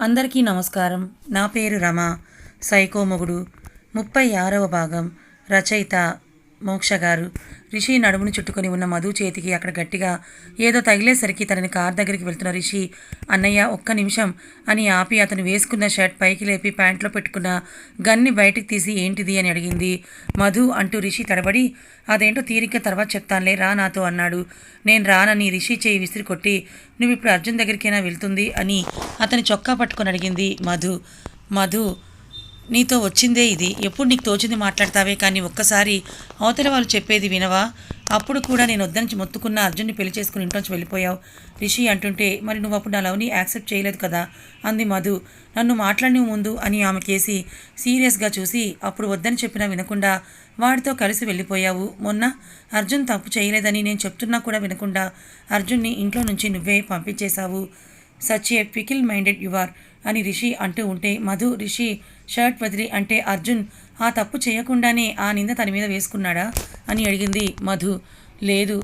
అందరికీ నమస్కారం. నా పేరు రమ. సైకో మొగుడు. ముప్పై ఆరవ భాగం రచయిత మోక్ష గారు. రిషి నడుమును చుట్టుకొని ఉన్న మధు చేతికి అక్కడ గట్టిగా ఏదో తగిలేసరికి తనని కార్ దగ్గరికి వెళ్తున్న రిషి అన్నయ్య ఒక్క నిమిషం అని ఆపి అతను వేసుకున్న షర్ట్ పైకి లేపి ప్యాంట్లో పెట్టుకున్న గన్ని బయటికి తీసి ఏంటిది? అని అడిగింది. మధు అంటూ రిషి తడబడి అదేంటో తీరిక తర్వాత చెప్తానులే రా నాతో అన్నాడు. నేను రానని రిషి చేయి విసిరి కొట్టి నువ్వు ఇప్పుడు అర్జున్ దగ్గరికైనా వెళ్తుంది అని అతని చొక్కా పట్టుకొని అడిగింది మధు. మధు నీతో వచ్చిందే ఇది. ఎప్పుడు నీకు తోచింది మాట్లాడతావే కానీ ఒక్కసారి అవతల వాళ్ళు చెప్పేది వినవా? అప్పుడు కూడా నేను వద్దని మొత్తుకున్న అర్జున్ని పెళ్ళి చేసుకుని ఇంట్లోంచి వెళ్ళిపోయావు. రిషి అంటుంటే మరి నువ్వు అప్పుడు నా లవ్ని యాక్సెప్ట్ చేయలేదు కదా? అంది మధు. నన్ను మాట్లాడిన ముందు అని ఆమె కేసి సీరియస్గా చూసి అప్పుడు వద్దని చెప్పినా వినకుండా వాడితో కలిసి వెళ్ళిపోయావు. మొన్న అర్జున్ తప్పు చేయలేదని నేను చెప్తున్నా కూడా వినకుండా అర్జున్ని ఇంట్లో నుంచి నువ్వే పంపించేశావు. Such a pickle minded you are అని రిషి అంటూ ఉంటే మధు రిషి షర్ట్ వదిలి అంటే అర్జున్ ఆ తప్పు చేయకుండానే ఆ నింద తన మీద వేసుకున్నాడా? అని అడిగింది మధు. లేదు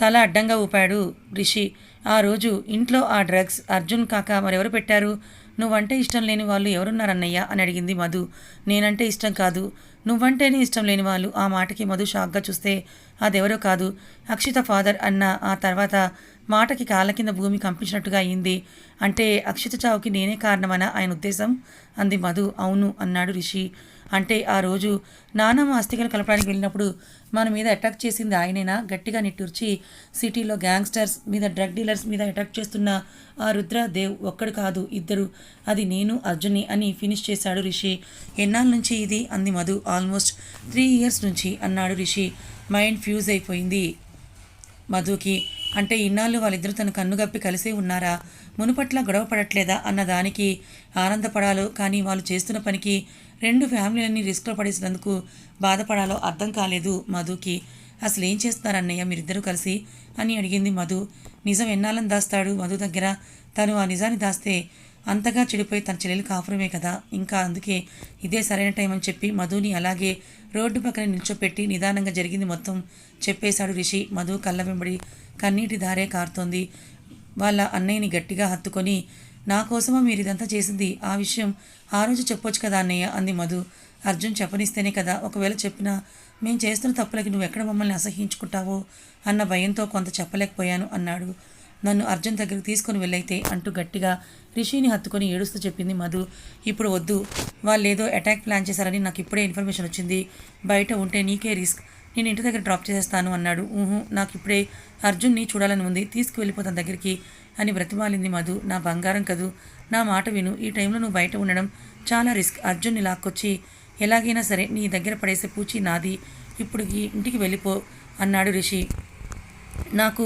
తల అడ్డంగా ఊపాడు రిషి. ఆ రోజు ఇంట్లో ఆ డ్రగ్స్ అర్జున్ కాక మరెవరు పెట్టారు? నువ్వంటే ఇష్టం లేని వాళ్ళు ఎవరున్నారన్నయ్య అని అడిగింది మధు. నేనంటే ఇష్టం కాదు. నువ్వంటేనే ఇష్టం లేని వాళ్ళు ఆ మాటకి మధు షాక్గా చూస్తే అదెవరో కాదు. అక్షిత ఫాదర్ అన్న ఆ తర్వాత మాటకి కాళ్ళ కింద భూమి కంపించినట్టుగా అయింది. అంటే అక్షిత చావుకి నేనే కారణమనా? ఆయన ఉద్దేశం? అంది మధు. అవును అన్నాడు రిషి. అంటే ఆ రోజు నానమ్మ అస్థికలు కలపడానికి వెళ్ళినప్పుడు మన మీద అటాక్ చేసింది ఆయనేనా? గట్టిగా నిట్టూర్చి సిటీలో గ్యాంగ్స్టర్స్ మీద డ్రగ్ డీలర్స్ మీద అటాక్ చేస్తున్న ఆ రుద్రదేవ్ ఒక్కడు కాదు ఇద్దరు. అది నేను అర్జున్ని అని ఫినిష్ చేశాడు రిషి. ఎన్నాళ్ళ నుంచి ఇది? అంది మధు. ఆల్మోస్ట్ త్రీ ఇయర్స్ నుంచి అన్నాడు రిషి. మైండ్ ఫ్యూజ్ అయిపోయింది. మధుకి. అంటే ఇన్నాళ్ళు వాళ్ళిద్దరూ తన కన్నుగప్పి కలిసే ఉన్నారా? మునుపట్ల గొడవ పడట్లేదా? అన్న దానికి ఆనందపడాలో కానీ వాళ్ళు చేస్తున్న పనికి రెండు ఫ్యామిలీలని రిస్క్లో పడేసినందుకు బాధపడాలో అర్థం కాలేదు మధుకి. అసలు ఏం చేస్తున్నారన్నయ్య మీరిద్దరూ కలిసి? అని అడిగింది మధు. నిజం ఎన్నాళ్ళని దాస్తాడు మధు దగ్గర? తను ఆ నిజాన్ని దాస్తే అంతగా చెడిపోయి తన చెల్లెలు కాపురమే కదా. ఇంకా అందుకే ఇదే సరైన టైం అని చెప్పి మధుని అలాగే రోడ్డు పక్కన నిల్చోపెట్టి నిదానంగా జరిగింది మొత్తం చెప్పేశాడు రిషి. మధు కళ్ళ వెంబడి కన్నీటి దారే కారుతోంది. వాళ్ళ అన్నయ్యని గట్టిగా హత్తుకొని నా కోసమా మీరు ఇదంతా చేసింది? ఆ విషయం ఆ రోజు చెప్పొచ్చు కదా అన్నయ్య అంది మధు. అర్జున్ చెప్పనిస్తేనే కదా. ఒకవేళ చెప్పినా మేము చేస్తున్న తప్పులకి నువ్వు ఎక్కడ మమ్మల్ని అసహించుకుంటావో అన్న భయంతో కొంత చెప్పలేకపోయాను అన్నాడు. నన్ను అర్జున్ దగ్గరికి తీసుకొని వెళ్ళైతే అంటూ గట్టిగా రిషిని హత్తుకొని ఏడుస్తూ చెప్పింది మధు. ఇప్పుడు వద్దు. వాళ్ళు ఏదో అటాక్ ప్లాన్ చేశారని నాకు ఇప్పుడే ఇన్ఫర్మేషన్ వచ్చింది. బయట ఉంటే నీకే రిస్క్ నేను ఇంటి దగ్గర డ్రాప్ చేసేస్తాను అన్నాడు. ఊహు నాకు ఇప్పుడే అర్జున్ని చూడాలని ఉంది. తీసుకువెళ్ళిపోతాను దగ్గరికి అని బ్రతిమాలింది మధు. నా బంగారం కదూ? నా మాట విను. ఈ టైంలో నువ్వు బయట ఉండడం చాలా రిస్క్ అర్జున్ని లాక్కొచ్చి ఎలాగైనా సరే నీ దగ్గర పడేసే పూచి నాది. ఇప్పుడు ఇంటికి వెళ్ళిపో అన్నాడు రిషి. నాకు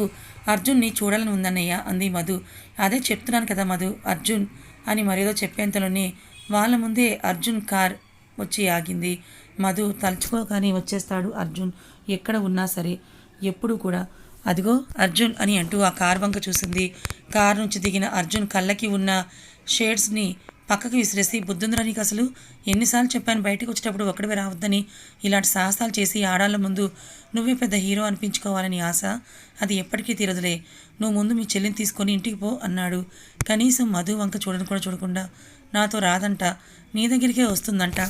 అర్జున్ని చూడాలని ఉందన్నయ్య అంది మధు. అదే చెప్తున్నాను కదా మధు అర్జున్ అని మరేదో చెప్పేంతలోనే వాళ్ళ ముందే అర్జున్ కార్ వచ్చి ఆగింది. మధు తలుచుకోగానే వచ్చేస్తాడు అర్జున్. ఎక్కడ ఉన్నా సరే ఎప్పుడు కూడా. అదిగో అర్జున్ అని అంటూ ఆ కార్ వంక చూసింది. కార్ నుంచి దిగిన అర్జున్ కళ్ళకి ఉన్న షేడ్స్ని పక్కకి విసిరేసి బుద్ధుందిరా నీకు అసలు? ఎన్నిసార్లు చెప్పాను బయటకు వచ్చేటప్పుడు ఒక్కడివే రావద్దని ఇలాంటి సాహసాలు చేసి ఆడాళ్ళ ముందు నువ్వే పెద్ద హీరో అనిపించుకోవాలని ఆశ. అది ఎప్పటికీ తీరదులే. నువ్వు ముందు మీ చెల్లిని తీసుకొని ఇంటికి పో అన్నాడు. కనీసం మధు వంక చూడని కూడా చూడకుండా నాతో రాదంట. నీ దగ్గరికే వస్తుందంట.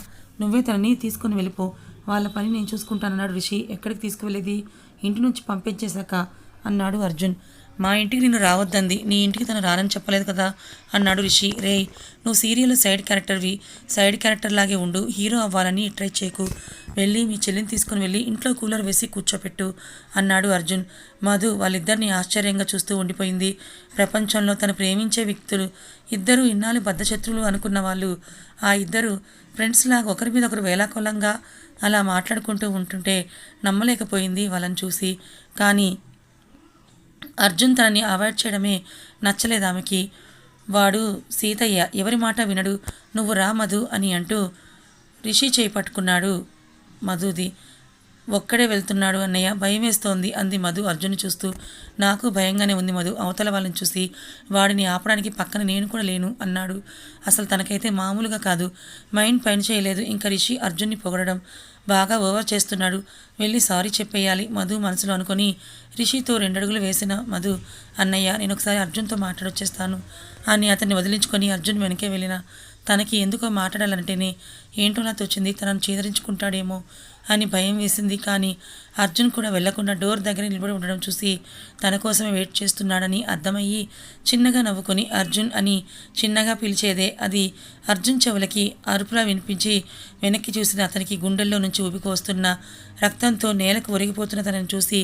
నువ్వే తనని తీసుకొని వెళ్ళిపో. వాళ్ళ పని నేను చూసుకుంటానన్నాడు రిషి. ఎక్కడికి తీసుకువెళ్ళేది? ఇంటి నుంచి పంపించేశాక అన్నాడు అర్జున్. మా ఇంటికి నిన్ను రావద్దంది. నీ ఇంటికి తను రానని చెప్పలేదు కదా? అన్నాడు రిషి. రే నువ్వు సీరియల్లో సైడ్ క్యారెక్టర్వి. సైడ్ క్యారెక్టర్ లాగే ఉండు. హీరో అవ్వాలని ట్రై చేయకు వెళ్ళి మీ చెల్లిని తీసుకుని వెళ్ళి ఇంట్లో కూలర్ వేసి కూర్చోపెట్టు అన్నాడు అర్జున్. మధు వాళ్ళిద్దరిని ఆశ్చర్యంగా చూస్తూ ఉండిపోయింది. ప్రపంచంలో తను ప్రేమించే వ్యక్తులు ఇద్దరు ఇన్నాళ్ళు బద్ధశత్రువులు అనుకున్న వాళ్ళు. ఆ ఇద్దరు ఫ్రెండ్స్ లాగా ఒకరి మీద ఒకరు వేలాకోలంగా అలా మాట్లాడుకుంటూ ఉంటుంటే నమ్మలేకపోయింది వాళ్ళని చూసి. కానీ అర్జున్ తనని అవాయిడ్ చేయడమే నచ్చలేదు ఆమెకి. వాడు సీతయ్య ఎవరి మాట వినడు. నువ్వు రా మధు అని అంటూ రిషి చేయి పట్టుకున్నాడు మధుది. ఒక్కడే వెళ్తున్నాడు అన్నయ్య. భయం వేస్తోంది అంది మధు అర్జున్ చూస్తూ. నాకు భయంగానే ఉంది మధు. అవతల వాళ్ళని చూసి వాడిని ఆపడానికి పక్కన నేను కూడా లేను అన్నాడు. అసలు తనకైతే మామూలుగా కాదు. మైండ్ పని చేయలేదు. ఇంకా రిషి అర్జున్ని పొగడడం బాగా ఓవర్ చేస్తున్నాడు. వెళ్ళి సారీ చెప్పేయాలి మధు మనసులో అనుకొని రిషితో రెండడుగులు వేసిన మధు అన్నయ్య నేను ఒకసారి అర్జున్తో మాట్లాడొచ్చేస్తాను అని అతన్ని వదిలించుకొని అర్జున్ వెనకే వెళ్ళిన. తనకి ఎందుకో మాట్లాడాలంటేనే ఏంటో నాతో వచ్చింది తనను చేదరించుకుంటాడేమో అని భయం వేసింది. కానీ అర్జున్ కూడా వెళ్ళకుండా డోర్ దగ్గర నిలబడి ఉండడం చూసి తన కోసమే వెయిట్ చేస్తున్నాడని అర్థమయ్యి చిన్నగా నవ్వుకొని అర్జున్ అని చిన్నగా పిలిచేదే అది అర్జున్ చెవులకి అరుపులా వినిపించి వెనక్కి చూసిన అతనికి గుండెల్లో నుంచి ఊపికొస్తున్న రక్తంతో నేలకు ఒరిగిపోతున్న తనని చూసి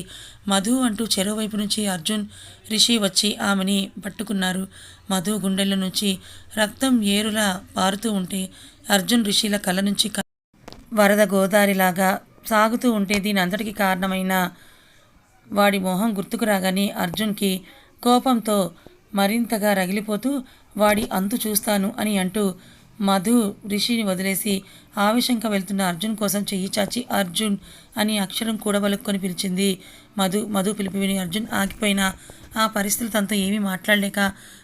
మధు అంటూ చెరువు వైపు నుంచి అర్జున్ రిషి వచ్చి ఆమెని పట్టుకున్నారు. మధు గుండెల్లో నుంచి రక్తం ఏరులా పారుతూ ఉంటే అర్జున్ రిషిల కళ్ళ నుంచి క- వరద గోదారిలాగా సాగుతూ ఉంటే దీని అంతటికి కారణమైన వాడి మొహం గుర్తుకు రాగానే అర్జున్కి కోపంతో మరింతగా రగిలిపోతూ వాడి అంతు చూస్తాను అని అంటూ మధు రిషిని వదిలేసి ఆవేశంగా వెళ్తున్న అర్జున్ కోసం చెయ్యి చాచి అర్జున్ అని అక్షరం కూడబలుక్కొని పిలిచింది మధు. మధు పిలిపి విని అర్జున్ ఆగిపోయిన ఆ పరిస్థితులు తనతో ఏమీ మాట్లాడలేక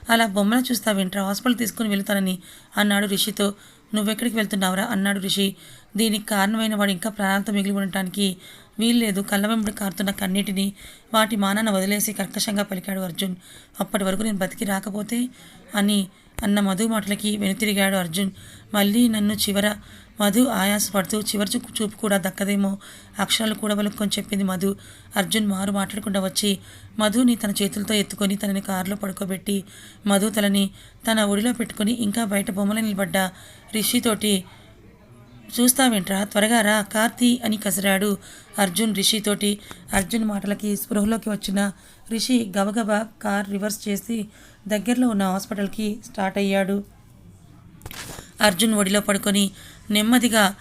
అలా బొమ్మను చూస్తా వెంట్రా హాస్పిటల్ తీసుకుని వెళ్తానని అన్నాడు రిషితో. నువ్వెక్కడికి వెళ్తున్నావురా? అన్నాడు రిషి. దీనికి కారణమైన వాడు ఇంకా ప్రాణాలతో మిగిలి ఉండటానికి వీల్లేదు. కళ్ళ వెంబడి కారుతున్న కన్నీటిని వాటి మానాన వదిలేసి కర్కశంగా పలికాడు అర్జున్. అప్పటి వరకు నేను బతికి రాకపోతే అని అన్న మధు మాటలకి వెనుతిరిగాడు అర్జున్. మళ్ళీ నన్ను చివర మధు ఆయాసపడుతూ చివరి చూపు చూపు కూడా దక్కదేమో. అక్షరాలు కూడా వలుక్కొని చెప్పింది మధు. అర్జున్ మారు మాట్లాడకుండా వచ్చి మధుని తన చేతులతో ఎత్తుకొని తనని కారులో పడుకోబెట్టి మధు తలని తన ఒడిలో పెట్టుకొని ఇంకా బయట బొమ్మలు నిలబడ్డ రిషితోటి చూస్తావేంట్రా? త్వరగా రా. కార్తీ అని కసిరాడు అర్జున్ రిషితోటి. అర్జున్ మాటలకి స్పృహలోకి వచ్చిన రిషి గబగబా కార్ రివర్స్ చేసి దగ్గరలో ఉన్న హాస్పిటల్కి స్టార్ట్ అయ్యాడు. అర్జున్ ఒడిలో పడుకొని నెమ్మదిగా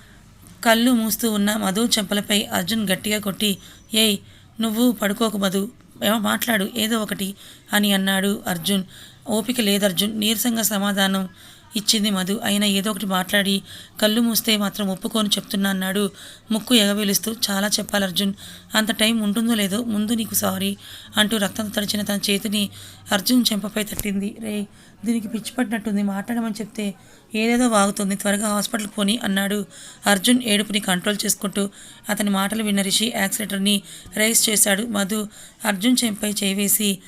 కళ్ళు మూస్తూ ఉన్న మధు చెంపలపై అర్జున్ గట్టిగా కొట్టి ఏయ్ నువ్వు పడుకోకు మధు. ఏమో మాట్లాడు ఏదో ఒకటి అని అన్నాడు అర్జున్. ఓపిక లేదు అర్జున్. నీరసంగా సమాధానం ఇచ్చింది మధు. అయినా ఏదో ఒకటి మాట్లాడి కళ్ళు మూస్తే మాత్రం ఒప్పుకొని చెప్తున్నా అన్నాడు. ముక్కు ఎగవేలుస్తూ చాలా చెప్పాలి అర్జున్. అంత టైం ఉంటుందో లేదో ముందు నీకు సారీ అంటూ రక్తం తడిచిన తన చేతిని అర్జున్ చెంపపై తట్టింది. రే దీనికి పిచ్చి పట్టినట్టుంది. మాట్లాడమని చెప్తే ఏదేదో వాగుతుంది. త్వరగా హాస్పిటల్కి పోని అన్నాడు అర్జున్ ఏడుపుని కంట్రోల్ చేసుకుంటూ. అతని మాటలు విన్న రిషి యాక్సిలేటర్ని రైస్ చేశాడు మధు. అర్జున్ చెంపై చేవేసి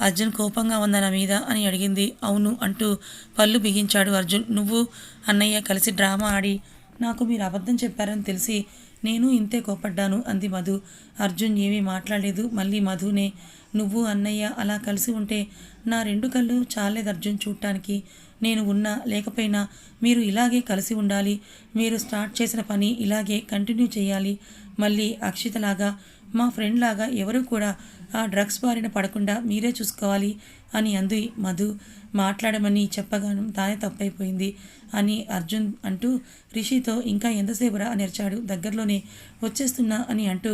అర్జున్ కోపంగా ఉందా నా మీద అని అడిగింది. అవును అంటూ పళ్ళు బిగించాడు అర్జున్. నువ్వు అన్నయ్య కలిసి డ్రామా ఆడి నాకు మీరు అబద్ధం చెప్పారని తెలిసి నేను ఇంతే కోపడ్డాను అంది మధు. అర్జున్ ఏమీ మాట్లాడలేదు. మళ్ళీ మధునే నువ్వు అన్నయ్య అలా కలిసి ఉంటే నా రెండు కళ్ళు చాలేదు అర్జున్ చూడటానికి నేను ఉన్నా లేకపోయినా మీరు ఇలాగే కలిసి ఉండాలి. మీరు స్టార్ట్ చేసిన పని ఇలాగే కంటిన్యూ చేయాలి. మళ్ళీ అక్షితలాగా మా ఫ్రెండ్ లాగా ఎవరు కూడా ఆ డ్రగ్స్ బారిన పడకుండా మీరే చూసుకోవాలి అని అంది మధు. మాట్లాడమని చెప్పగాను తానే తప్పైపోయింది అని అర్జున్ అంటూ రిషితో ఇంకా ఎంతసేపురా అని అరిచాడు దగ్గరలోనే వచ్చేస్తున్నా అని అంటూ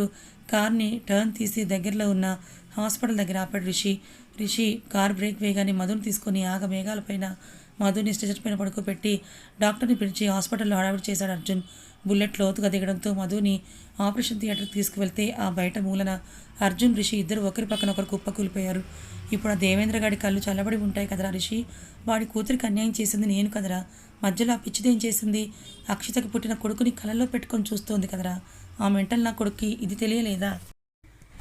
కార్ని టర్న్ తీసి దగ్గరలో ఉన్న హాస్పిటల్ దగ్గర ఆపాడు రిషి. రిషి కార్ బ్రేక్ వేయగానే మధుని తీసుకొని ఆగ మేఘాలపైన మధుని స్టేషన్ పైన పడుకోబెట్టి డాక్టర్ని పిలిచి హాస్పిటల్లో హడావిడి చేశాడు అర్జున్. బుల్లెట్ లోతుగా దిగడంతో మధుని ఆపరేషన్ థియేటర్కి తీసుకువెళ్తే ఆ బయట మూలన అర్జున్ రిషి ఇద్దరు ఒకరి పక్కన ఒకరు కుప్పకూలిపోయారు ఇప్పుడు ఆ దేవేంద్ర గాడి కళ్ళు చల్లబడి ఉంటాయి కదరా రిషి? వాడి కూతురికి అన్యాయం చేసింది నేను కదరా? మధ్యలో ఆ పిచ్చిదేం చేసింది? అక్షితకి పుట్టిన కొడుకుని కలలో పెట్టుకొని చూస్తోంది కదరా? ఆ మెంటల్ నా కొడుక్కి ఇది తెలియలేదా?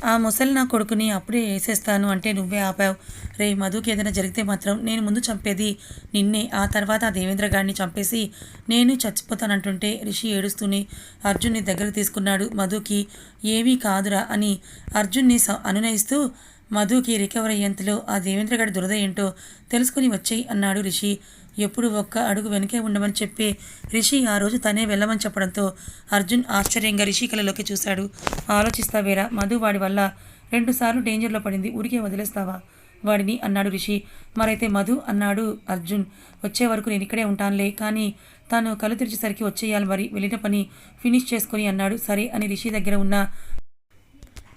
ఆ ముసలి నా కొడుకుని అప్పుడే వేసేస్తాను అంటే నువ్వే ఆపావు. రే మధుకి ఏదైనా జరిగితే మాత్రం నేను ముందు చంపేది నిన్నే. ఆ తర్వాత ఆ దేవేంద్ర గారిని చంపేసి నేను చచ్చిపోతానంటుంటే రిషి ఏడుస్తూనే అర్జున్ని దగ్గర తీసుకున్నాడు మధుకి. ఏమీ కాదురా అని అర్జున్ని స- అనునయిస్తూ మధుకి రికవర్ అయ్యేంతలో ఆ దేవేంద్ర గారి దురద ఏంటో తెలుసుకుని వచ్చేయి అన్నాడు రిషి. ఎప్పుడు ఒక్క అడుగు వెనకే ఉండమని చెప్పి రిషి ఆ రోజు తనే వెళ్ళమని చెప్పడంతో అర్జున్ ఆశ్చర్యంగా రిషి కలలోకి చూశాడు. ఆలోచిస్తావేరా మధు వాడి వల్ల రెండుసార్లు డేంజర్లో పడింది ఊరికే వదిలేస్తావా? వాడిని అన్నాడు రిషి. మరైతే మధు అన్నాడు అర్జున్ వచ్చే వరకు నేను ఇక్కడే ఉంటానులే కానీ తాను కళ్ళు తెరిచేసరికి వచ్చేయాలి మరి వెళ్ళిన పని ఫినిష్ చేసుకొని అన్నాడు. సరే అని రిషి దగ్గర ఉన్న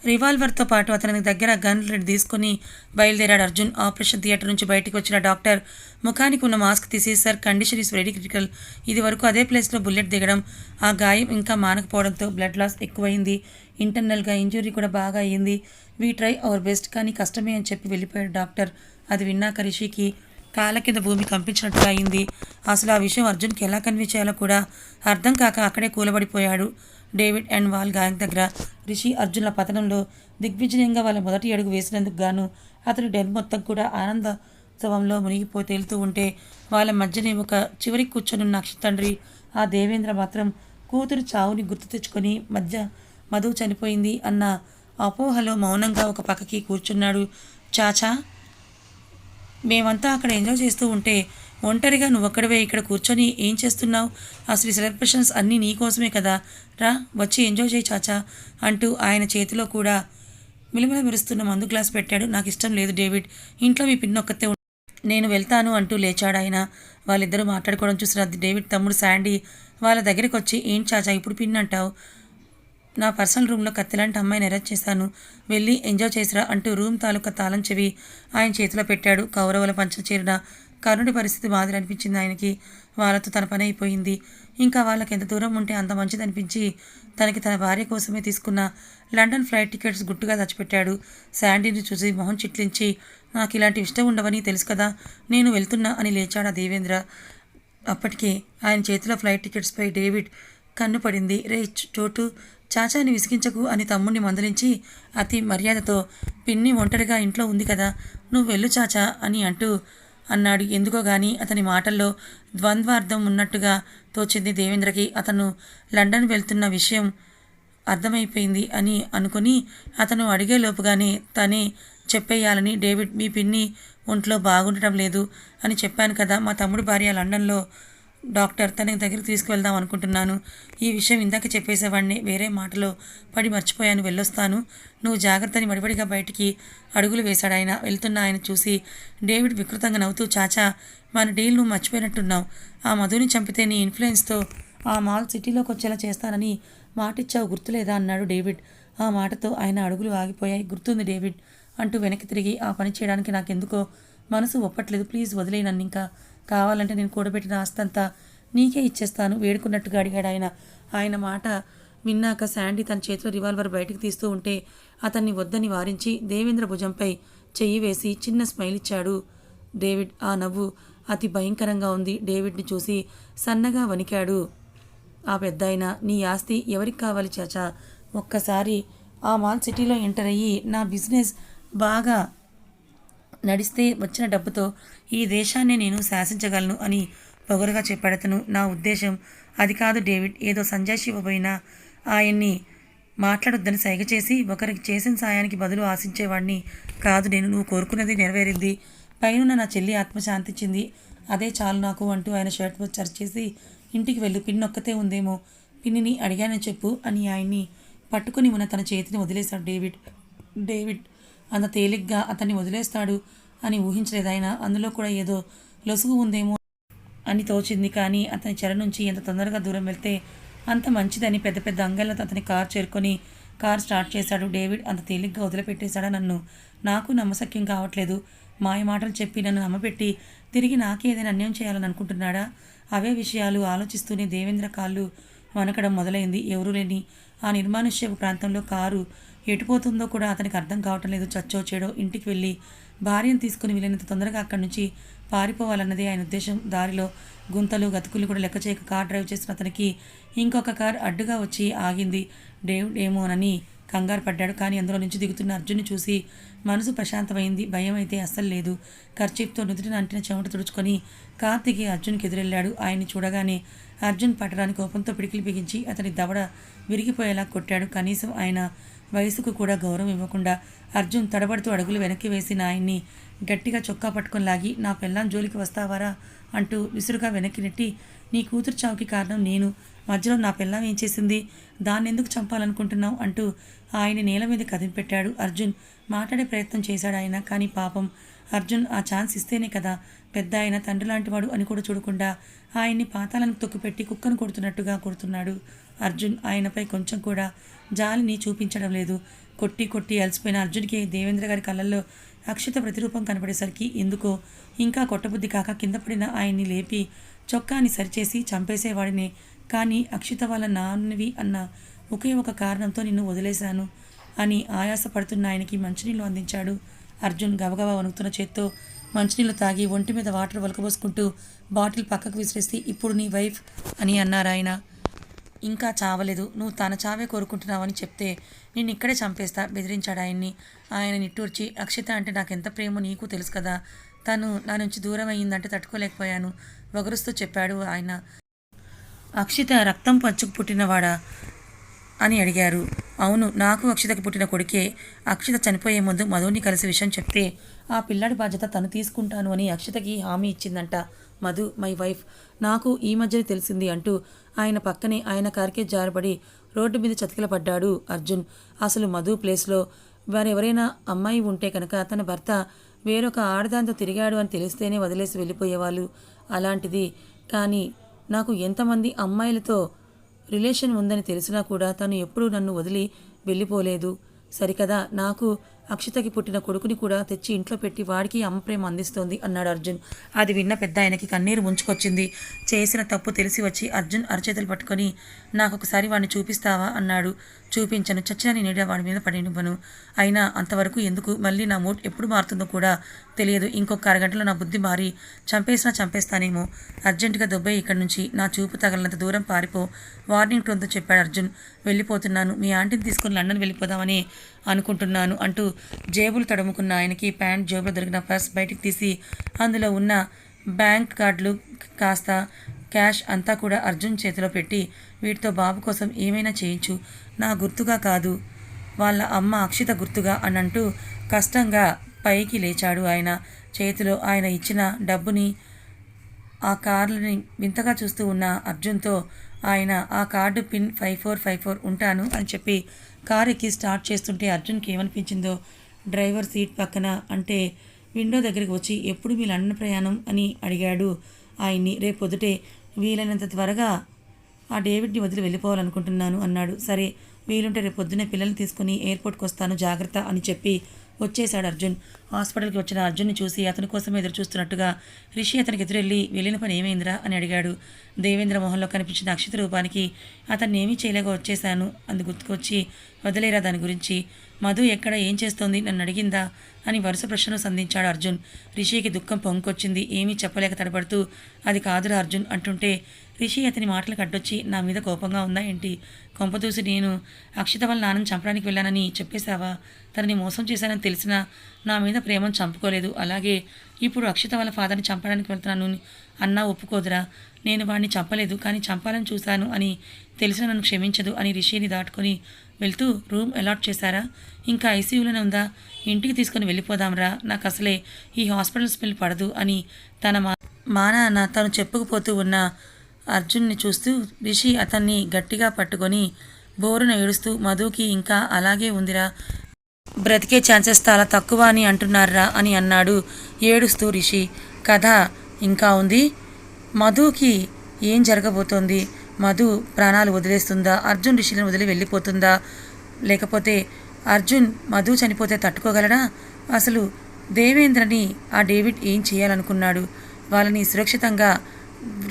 రివాల్వర్తో పాటు అతని దగ్గర గన్ రెడ్ తీసుకొని బయలుదేరాడు అర్జున్. ఆపరేషన్ థియేటర్ నుంచి బయటకు వచ్చిన డాక్టర్ ముఖానికి ఉన్న మాస్క్ తీసి sir condition is very critical. ఇది వరకు అదే ప్లేస్లో బుల్లెట్ దిగడం ఆ గాయం ఇంకా మానకపోవడంతో బ్లడ్ లాస్ ఎక్కువైంది. ఇంటర్నల్గా ఇంజురీ కూడా బాగా అయ్యింది. వీ ట్రై అవర్ బెస్ట్ కానీ కష్టమే అని చెప్పి వెళ్ళిపోయాడు డాక్టర్. అది విన్నాక రిషికి కాళ్ళ కింద భూమి కంపించినట్టుగా అయింది. అసలు ఆ విషయం అర్జున్కి ఎలా కన్వే చేయాలో కూడా అర్థం కాక అక్కడే కూలబడిపోయాడు. డేవిడ్ అండ్ వాల్ గాయం దగ్గర. రిషి అర్జున్ల పతనంలో దిగ్విజయంగా వాళ్ళ మొదటి అడుగు వేసినందుకు గాను అతని డెన్ మొత్తం కూడా ఆనందోత్సవంలో మునిగిపో తేలుతూ ఉంటే వాళ్ళ మధ్యనే ఒక చివరి కూర్చొనున్న అక్ష తండ్రి ఆ దేవేంద్ర మాత్రం కూతురు చావుని గుర్తు తెచ్చుకొని మధ్య మధు చనిపోయింది అన్న అపోహలో మౌనంగా ఒక పక్కకి కూర్చున్నాడు. చాచా మేమంతా అక్కడ ఎంజాయ్ చేస్తూ ఉంటే ఒంటరిగా నువ్వొక్కడవే ఇక్కడ కూర్చొని ఏం చేస్తున్నావు? అసలు ఈ సెలబ్రేషన్స్ అన్నీ నీ కోసమే కదా. రా వచ్చి ఎంజాయ్ చేయి చాచా అంటూ ఆయన చేతిలో కూడా మిలమిల మెరుస్తున్న మందు గ్లాస్ పెట్టాడు. నాకు ఇష్టం లేదు డేవిడ్. ఇంట్లో మీ పిన్నొక్కతే నేను వెళ్తాను అంటూ లేచాడు ఆయన. వాళ్ళిద్దరూ మాట్లాడుకోవడం చూసిన డేవిడ్ తమ్ముడు శాండీ వాళ్ళ దగ్గరికి వచ్చి ఏం చాచా ఇప్పుడు పిన్ అంటావు? నా పర్సనల్ రూమ్లో కత్తిలాంటి అమ్మాయిని అరెస్ట్ చేశాను. వెళ్ళి ఎంజాయ్ చేసిరా అంటూ రూమ్ తాలూకా తాళం చెవి ఆయన చేతిలో పెట్టాడు. కౌరవుల పంచ చేరిన కరుణుడి పరిస్థితి బాధలు అనిపించింది ఆయనకి. వాళ్ళతో తన పని అయిపోయింది. ఇంకా వాళ్ళకి ఎంత దూరం ఉంటే అంత మంచిది అనిపించి తనకి తన భార్య కోసమే తీసుకున్న లండన్ ఫ్లైట్ టికెట్స్ గుట్టుగా తెచ్చిపెట్టాడు శాండీని చూసి మొహం చిట్లించి నాకు ఇలాంటి ఇష్టం ఉండవని తెలుసు కదా నేను వెళ్తున్నా అని లేచాడు ఆ దేవేంద్ర. అప్పటికే ఆయన చేతిలో ఫ్లైట్ టికెట్స్పై డేవిడ్ కన్ను పడింది. రే చోటు చాచాని విసిగించకు అని తమ్ముడిని మందలించి అతి మర్యాదతో పిన్ని ఒంటరిగా ఇంట్లో ఉంది కదా నువ్వు వెళ్ళు చాచా అని అంటూ అన్నాడు. ఎందుకో గాని అతని మాటల్లో ద్వంద్వార్థం ఉన్నట్టుగా తోచింది దేవేంద్రకి. అతను లండన్ వెళ్తున్న విషయం అర్థమైపోయింది అని అనుకుని అతను అడిగే లోపుగానే తనే చెప్పేయాలని డేవిడ్ మీ పిన్ని ఒంట్లో బాగుండటం లేదు అని చెప్పాను కదా. మా తమ్ముడు భార్య లండన్లో డాక్టర్ తన దగ్గరికి తీసుకువెళ్దాం అనుకుంటున్నాను. ఈ విషయం ఇందాక చెప్పేసేవాడిని వేరే మాటలో పడి మర్చిపోయాను వెళ్ళొస్తాను. నువ్వు జాగ్రత్తని మడిపడిగా బయటికి అడుగులు వేశాడు ఆయన. వెళ్తున్న ఆయన చూసి డేవిడ్ వికృతంగా నవ్వుతూ చాచా మన డీల్ నువ్వు మర్చిపోయినట్టున్నావు. ఆ మధుని చంపితే నీ ఇన్ఫ్లుయెన్స్తో ఆ మాల్ సిటీలోకి వచ్చేలా చేస్తానని మాటిచ్చావు గుర్తులేదా? అన్నాడు డేవిడ్. ఆ మాటతో ఆయన అడుగులు ఆగిపోయాయి. గుర్తుంది డేవిడ్ అంటూ వెనక్కి తిరిగి ఆ పని చేయడానికి నాకెందుకో? మనసు ఒప్పట్లేదు. ప్లీజ్ వదిలే నన్ను ఇంకా కావాలంటే నేను కూడబెట్టిన ఆస్తంతా నీకే ఇచ్చేస్తాను వేడుకున్నట్టుగా అడిగాడు ఆయన. ఆయన మాట విన్నాక శాండీ తన చేతిలో రివాల్వర్ బయటకు తీస్తూ ఉంటే అతన్ని వద్దని వారించి దేవేంద్ర భుజంపై చెయ్యి వేసి చిన్న స్మైల్ ఇచ్చాడు. డేవిడ్ ఆ నవ్వు అతి భయంకరంగా ఉంది. డేవిడ్ని చూసి సన్నగా వణికాడు. ఆ పెద్దాయన నీ ఆస్తి ఎవరికి కావాలి చాచా? ఒక్కసారి ఆ మాల్ సిటీలో ఎంటర్ అయ్యి నా బిజినెస్ బాగా నడిస్తే వచ్చిన డబ్బుతో ఈ దేశాన్ని నేను శాసించగలను అని పొగరుగా చెప్పాడతను. నా ఉద్దేశం అది కాదు డేవిడ్. ఏదో సంజయ్ ఇవ్వబోయినా ఆయన్ని మాట్లాడొద్దని సైగ చేసి ఒకరికి చేసిన సాయానికి బదులు ఆశించేవాడిని కాదు నేను. నువ్వు కోరుకున్నది నెరవేరింది. పైన నా చెల్లి ఆత్మ శాంతించింది అదే చాలు నాకు అంటూ ఆయన షర్ట్ చర్చ్ చేసి ఇంటికి వెళ్ళి పిన్ ఒక్కతే ఉందేమో. పిన్నిని అడిగానని చెప్పు అని ఆయన్ని పట్టుకుని ఉన్న తన చేతిని వదిలేశాడు డేవిడ్. డేవిడ్ అంత తేలిగ్గా అతన్ని వదిలేస్తాడు అని ఊహించలేదైనా అందులో కూడా ఏదో లొసుగు ఉందేమో అని తోచింది. కానీ అతని చెర నుంచి ఎంత తొందరగా దూరం వెళ్తే అంత మంచిదని పెద్ద పెద్ద అంగళ్ళతో అతని కార్ చేరుకొని కార్ స్టార్ట్ చేశాడు. డేవిడ్ అంత తేలిగ్గా వదిలిపెట్టేశాడా. నన్ను నాకు నమ్మశక్యం కావట్లేదు. మాయ మాటలు చెప్పి నన్ను నమ్మపెట్టి తిరిగి నాకే ఏదైనా అన్యాయం చేయాలని అనుకుంటున్నాడా? అవే విషయాలు ఆలోచిస్తూనే దేవేంద్ర కాళ్ళు వనకడం మొదలైంది. ఎవరూ లేని ఆ నిర్మానుష్యపు ప్రాంతంలో కారు ఎటుపోతుందో కూడా అతనికి అర్థం కావటం లేదు. చచ్చో చెడో ఇంటికి వెళ్ళి భార్యను తీసుకుని వీలైనంత తొందరగా అక్కడి నుంచి పారిపోవాలన్నదే ఆయన ఉద్దేశం. దారిలో గుంతలు గతుకులు కూడా లెక్క చేయక కార్ డ్రైవ్ చేసిన అతనికి ఇంకొక కార్ అడ్డుగా వచ్చి ఆగింది. డేవ్ ఏమోనని కంగారు పడ్డాడు. కానీ అందులో నుంచి దిగుతున్న అర్జున్ని చూసి మనసు ప్రశాంతమైంది. భయం అయితే అస్సలు లేదు. ఖర్చీప్తో నుదుటిన అంటిన చెమట తుడుచుకొని కార్ దిగి అర్జున్కి ఎదురెళ్ళాడు. ఆయన్ని చూడగానే అర్జున్ పట్టడానికి కోపంతో పిడికిలు బిగించి అతని దవడ విరిగిపోయేలా కొట్టాడు. కనీసం ఆయన వయసుకు కూడా గౌరవం ఇవ్వకుండా అర్జున్ తడబడుతూ అడుగులు వెనక్కి వేసిన ఆయన్ని గట్టిగా చొక్కా పట్టుకొని లాగి నా పెళ్ళాం జోలికి వస్తావారా? అంటూ విసురుగా వెనక్కి నెట్టి నీ కూతురు చావుకి కారణం నేను. మధ్యలో నా పెళ్ళాం ఏం చేసింది? దాన్ని ఎందుకు చంపాలనుకుంటున్నావు? అంటూ ఆయన నేల మీద కదిలిపెట్టాడు అర్జున్. మాట్లాడే ప్రయత్నం చేశాడు ఆయన కానీ పాపం అర్జున్ ఆ ఛాన్స్ ఇస్తేనే కదా పెద్ద ఆయన తండ్రి లాంటివాడు అని కూడా చూడకుండా ఆయన్ని పాతాలను తొక్కుపెట్టి కుక్కను కొడుతున్నట్టుగా కొడుతున్నాడు. అర్జున్ ఆయనపై కొంచెం కూడా జాలిని చూపించడం లేదు. కొట్టి కొట్టి అలసిపోయిన అర్జున్కి దేవేంద్ర గారి కళ్ళల్లో అక్షిత ప్రతిరూపం కనపడేసరికి ఎందుకో ఇంకా కొట్టబుద్ధి కాక కింద పడిన ఆయన్ని లేపి చొక్కాని సరిచేసి చంపేసేవాడిని. కానీ అక్షిత వాళ్ళ నాన్నవి అన్న ఒకే ఒక కారణంతో నిన్ను వదిలేశాను అని ఆయాసపడుతున్న ఆయనకి మంచినీళ్ళు అందించాడు అర్జున్ గబగబా వణుకుతున్న చేత్తో మంచినీళ్ళు తాగి ఒంటి మీద వాటర్ వలకబోసుకుంటూ బాటిల్ పక్కకు విసిరేసి ఇప్పుడు నీ వైఫ్ అని అన్నారు ఆయన ఇంకా చావలేదు. నువ్వు తన చావే కోరుకుంటున్నావని చెప్తే నేను ఇక్కడే చంపేస్తా బెదిరించాడు ఆయన్ని. ఆయన నిట్టూర్చి అక్షిత అంటే నాకు ఎంత ప్రేమో నీకు తెలుసు కదా. తను నా నుంచి దూరం అయ్యిందంటే తట్టుకోలేకపోయాను వగరుస్తూ చెప్పాడు ఆయన. అక్షిత రక్తం పంచుకు పుట్టినవాడా అని అడిగారు. అవును నాకు అక్షితకి పుట్టిన కొడుకే. అక్షిత చనిపోయే ముందు మధుని కలిసి విషయం చెప్తే ఆ పిల్లాడి బాధ్యత తను తీసుకుంటాను అని అక్షితకి హామీ ఇచ్చిందంట. మధు మై వైఫ్ నాకు ఈ మధ్యనే తెలిసింది అంటూ ఆయన పక్కనే ఆయన కారుకే జారబడి రోడ్డు మీద చతికిలపడ్డాడు అర్జున్. అసలు మధు ప్లేస్లో వారెవరైనా అమ్మాయి ఉంటే కనుక తన భర్త వేరొక ఆడదాంతో తిరిగాడు అని తెలిస్తేనే వదిలేసి వెళ్ళిపోయేవాళ్ళు అలాంటిది. కానీ నాకు ఎంతమంది అమ్మాయిలతో రిలేషన్ ఉందని తెలిసినా కూడా తను ఎప్పుడూ నన్ను వదిలి వెళ్ళిపోలేదు. సరికదా? నాకు అక్షితకి పుట్టిన కొడుకుని కూడా తెచ్చి ఇంట్లో పెట్టి వాడికి అమ్మ ప్రేమ అందిస్తోంది అన్నాడు అర్జున్. అది విన్న పెద్ద ఆయనకి కన్నీరు ముంచుకొచ్చింది. చేసిన తప్పు తెలిసి వచ్చి అర్జున్ అరచేతులు పట్టుకొని నాకు ఒకసారి వాడిని చూపిస్తావా? అన్నాడు. చూపించను. చచ్చిన నీడ వాడి మీద పడినివ్వను అయినా అంతవరకు ఎందుకు? మళ్ళీ నా మూడ్ ఎప్పుడు మారుతుందో కూడా తెలియదు. ఇంకొక అరగంటలో నా బుద్ధి మారి చంపేసినా చంపేస్తానేమో. అర్జెంటుగా దుబ్బై ఇక్కడి నుంచి. నా చూపు తగలనంత దూరం పారిపో. వార్నింగ్ టోన్తో చెప్పాడు అర్జున్. వెళ్ళిపోతున్నాను. మీ ఆంటీని తీసుకుని లండన్ వెళ్ళిపోదామని అనుకుంటున్నాను అంటూ జేబులు తడుముకున్న ఆయనకి ప్యాంట్ జేబులో దొరికిన పర్స్ బయటికి తీసి అందులో ఉన్న బ్యాంక్ కార్డులు కాస్త క్యాష్ అంతా కూడా అర్జున్ చేతిలో పెట్టి వీటితో బాబు కోసం ఏమైనా చేయించు. నా గుర్తుగా కాదు. వాళ్ళ అమ్మ అక్షిత గుర్తుగా అని అంటూ కష్టంగా పైకి లేచాడు ఆయన. చేతిలో ఆయన ఇచ్చిన డబ్బుని ఆ కార్లని వింతగా చూస్తూ ఉన్న అర్జున్తో ఆయన ఆ card pin five four five four ఉంటాను అని చెప్పి కారు ఎక్కి స్టార్ట్ చేస్తుంటే అర్జున్కి ఏమనిపించిందో? డ్రైవర్ సీట్ పక్కన అంటే విండో దగ్గరికి వచ్చి ఎప్పుడు మీ లండన్ ప్రయాణం? అని అడిగాడు. ఆయన్ని రేపు వీలైనంత త్వరగా ఆ డేవిడ్ని వదిలి వెళ్ళిపోవాలనుకుంటున్నాను అన్నాడు. సరే వీలుంటే రేపు పిల్లల్ని తీసుకుని ఎయిర్పోర్ట్కి వస్తాను జాగ్రత్త అని చెప్పి వచ్చేశాడు అర్జున్. హాస్పిటల్కి వచ్చిన అర్జున్ని చూసి అతని కోసం ఎదురు చూస్తున్నట్టుగా రిషి అతనికి ఎదురెళ్ళి వెళ్ళిన పని ఏమైందిరా? అని అడిగాడు. దేవేంద్ర మొహంలో కనిపించిన అక్షిత రూపానికి అతన్ని ఏమీ చేయలేక వచ్చేశాను. అందు గుర్తుకొచ్చి వదిలేరా దాని గురించి? మధు ఎక్కడ? ఏం చేస్తోంది? నన్ను అడిగిందా? అని వరుస ప్రశ్నలు సంధించాడు అర్జున్. రిషికి దుఃఖం పొంగుకొచ్చింది. ఏమీ చెప్పలేక తడబడుతూ అది కాదురా అర్జున్ అంటుంటే రిషి అతని మాటలకు అడ్డొచ్చి నా మీద కోపంగా ఉందా ఏంటి? కొంపదూసి నేను అక్షిత వాళ్ళ నాన్నని చంపడానికి వెళ్ళానని చెప్పేశావా? తనని మోసం చేశానని తెలిసినా నా మీద ప్రేమను చంపుకోలేదు. అలాగే ఇప్పుడు అక్షిత వాళ్ళ ఫాదర్ని చంపడానికి వెళ్తున్నాను అన్నా ఒప్పుకోదురా. నేను వాడిని చంపలేదు కానీ చంపాలని చూశాను అని తెలిసిన నన్ను క్షమించదు అని రిషిని దాటుకొని వెళ్తూ రూమ్ అలాట్ చేశారా? ఇంకా ఐసీయూలోనే ఉందా? ఇంటికి తీసుకొని వెళ్ళిపోదాంరా. నాకు అసలే ఈ హాస్పిటల్ స్మెల్ పడదు అని తన మా మా నాన్న తను చెప్పుకుపోతూ ఉన్న అర్జున్ని చూస్తూ రిషి అతన్ని గట్టిగా పట్టుకొని బోరున ఏడుస్తూ మధుకి ఇంకా అలాగే ఉందిరా. బ్రతికే ఛాన్సెస్ చాలా తక్కువ అని అంటున్నారా? అని అన్నాడు ఏడుస్తూ రిషి. కథ ఇంకా ఉంది. మధుకి ఏం జరగబోతోంది? మధు ప్రాణాలు వదిలేస్తుందా? అర్జున్ రిషిని వదిలి వెళ్ళిపోతుందా? లేకపోతే అర్జున్ మధు చనిపోతే తట్టుకోగలడా? అసలు దేవేంద్రని ఆ డేవిడ్ ఏం చేయాలనుకున్నాడు? వాళ్ళని సురక్షితంగా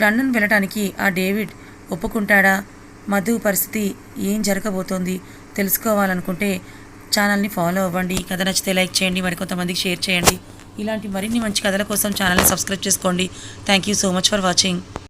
లండన్ వెళ్ళటానికి ఆ డేవిడ్ ఒప్పుకుంటాడా? మధు పరిస్థితి ఏం జరగబోతోంది తెలుసుకోవాలనుకుంటే ఛానల్ని ఫాలో అవ్వండి. కథ నచ్చితే లైక్ చేయండి మరికొంతమందికి షేర్ చేయండి. ఇలాంటి మరిన్ని మంచి కథల కోసం ఛానల్ని సబ్స్క్రైబ్ చేసుకోండి. Thank you so much for watching.